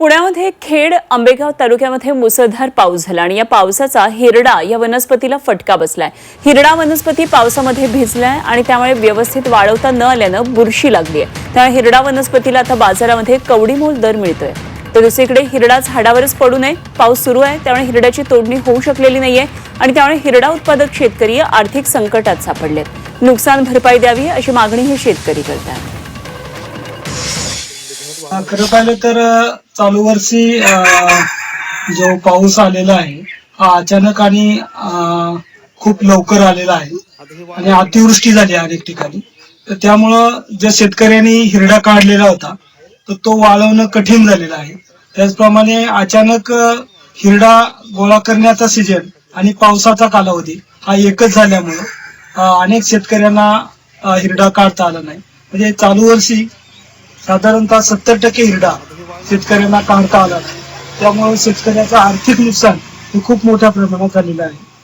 पुण्यामध्ये खेड आंबेगाव तालुक्यामध्ये मुसळधार पाऊस झाला आणि या पावसाचा हिरडा या वनस्पतीला फटका बसलाय. हिरडा वनस्पती पावसामध्ये भिजलाय आणि त्यामुळे व्यवस्थित वाढवता न आल्यानं बुरशी लागली आहे. त्यामुळे हिरडा वनस्पतीला आता बाजारामध्ये कवडीमोल दर मिळतोय. तर दुसरीकडे हिरडा झाडावरच पडू नये पाऊस सुरू आहे त्यामुळे हिरड्याची तोडणी होऊ शकलेली नाहीये आणि त्यामुळे हिरडा उत्पादक शेतकरी आर्थिक संकटात सापडलेत. नुकसान भरपाई द्यावी अशी मागणीही शेतकरी करतात. खरं पाहिलं तर चालू वर्षी जो पाऊस आलेला आहे हा अचानक आणि खूप लवकर आलेला आहे. आणि अतिवृष्टी झाली अनेक ठिकाणी. तर त्यामुळं ज्या शेतकऱ्यांनी हिरडा काढलेला होता तर तो वाळवणं कठीण झालेलं आहे. त्याचप्रमाणे अचानक हिरडा गोळा करण्याचा सीजन आणि पावसाचा कालावधी हा एकच झाल्यामुळं अनेक शेतकऱ्यांना हिरडा काढता आला नाही. म्हणजे चालू वर्षी साधारणतः सत्तर टक्के हिरडा शेतकऱ्यांना काढता आला त्यामुळे शेतकऱ्याचं आर्थिक नुकसान हे खूप मोठ्या प्रमाणात झालेलं आहे.